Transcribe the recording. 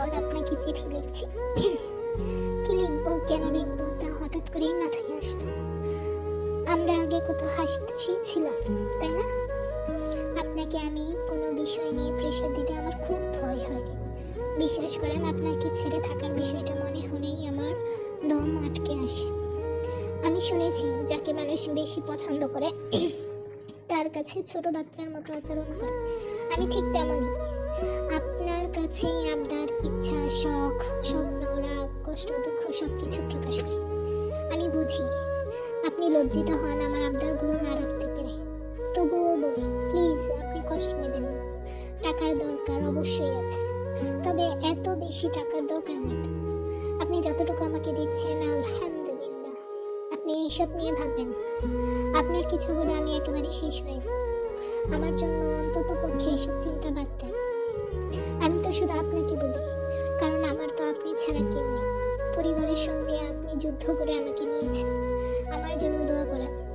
পর আপনাকে চিঠি লিখছি। কি লিখব, কেন লিখব, তা হঠাৎ করেই মাথায় আসলো। আমরা আগে কত হাসি খুশি ছিলাম, তাই না? আপনাকে আমি কোনো বিষয় নিয়ে প্রেশার দিতে আমার খুব ভয় হয়। বিশ্বাস করেন, আপনাকে ছেড়ে থাকার বিষয়টা মনে হলেই আমার দম আটকে আসে। আমি শুনেছি, যাকে মানুষ বেশি পছন্দ করে, তার কাছে ছোট বাচ্চার মতো আচরণ করে। আমি ঠিক তেমনই। কাছেই আপনার ইচ্ছা, শখ, স্বপ্ন, রাগ, কষ্ট, দুঃখ সব কিছু প্রকাশ করি। আমি বুঝি আপনি লজ্জিত হন আমার আবদারগুলো না রাখতে পেরে। তবুও বলি, প্লিজ, আপনি কষ্ট নেবেন না। টাকার দরকার অবশ্যই আছে। তবে এত বেশি টাকার দরকার নেই আপনি যতটুকু আমাকে দিচ্ছেন, আলহামদুলিল্লাহ। আপনি এইসব নিয়ে ভাববেন। আপনার কিছু হলে আমি একেবারে শেষ হয়ে যাব। আমার জন্য অন্তত পক্ষে এসব চিন্তা বাদ শুধু আপনাকে বলি, কারণ আমার তো আপনি ছাড়া কেউ নেই। পরিবারের সঙ্গে আপনি যুদ্ধ করে আমাকে নিয়েছেন। আমার জন্য দোয়া করেন।